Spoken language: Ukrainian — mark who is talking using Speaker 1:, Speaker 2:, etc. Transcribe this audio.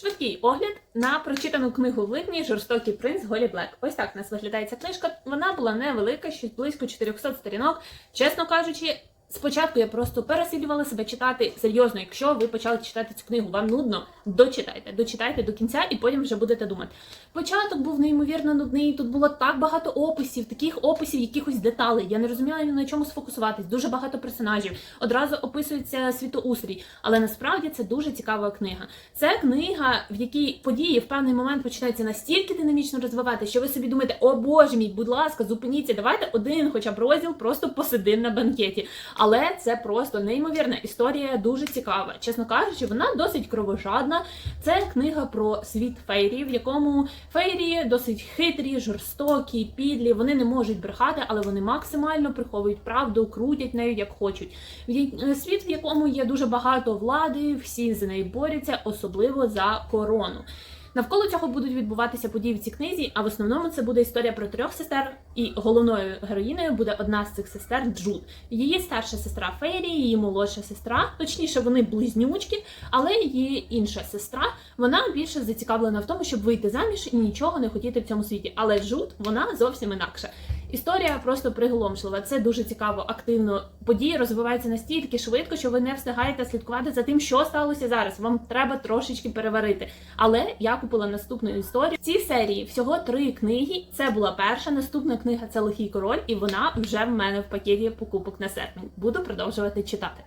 Speaker 1: Швидкий огляд на прочитану книгу в липні Жорстокий принц Голі Блек. Ось так у нас виглядає ця книжка. Вона була невелика, щось близько 400 сторінок. Чесно кажучи, спочатку я просто пересилювала себе читати серйозно. Якщо ви почали читати цю книгу, вам нудно, дочитайте, дочитайте до кінця, і потім вже будете думати. Початок був неймовірно нудний. Тут було так багато описів, таких описів, якихось деталей. Я не розуміла на чому сфокусуватись. Дуже багато персонажів. Одразу описується світоустрій. Але насправді це дуже цікава книга. Це книга, в якій події в певний момент починаються настільки динамічно розвивати, що ви собі думаєте, о боже мій, будь ласка, зупиніться, давайте один, хоча б розділ, просто посидим на банкеті. Але це просто неймовірна історія, дуже цікава. Чесно кажучи, вона досить кровожадна. Це книга про світ фейрі, в якому фейрі досить хитрі, жорстокі, підлі. Вони не можуть брехати, але вони максимально приховують правду, крутять нею як хочуть. В Світ, в якому є дуже багато влади, всі за неї борються, особливо за корону. Навколо цього будуть відбуватися події в цій книзі, а в основному це буде історія про трьох сестер, і головною героїною буде одна з цих сестер Джуд. Її старша сестра Фейрі, її молодша сестра, точніше, вони близнючки, але її інша сестра, вона більше зацікавлена в тому, щоб вийти заміж і нічого не хотіти в цьому світі. Але Джуд вона зовсім інакша. Історія просто приголомшлива. Це дуже цікаво, активно. Події розвиваються настільки швидко, що ви не встигаєте слідкувати за тим, що сталося зараз. Вам треба трошечки переварити. Але я купила наступну історію. В цій серії всього три книги. Це була перша. Наступна книга це Лихий король, і вона вже в мене в пакеті покупок на серпень. Буду продовжувати читати.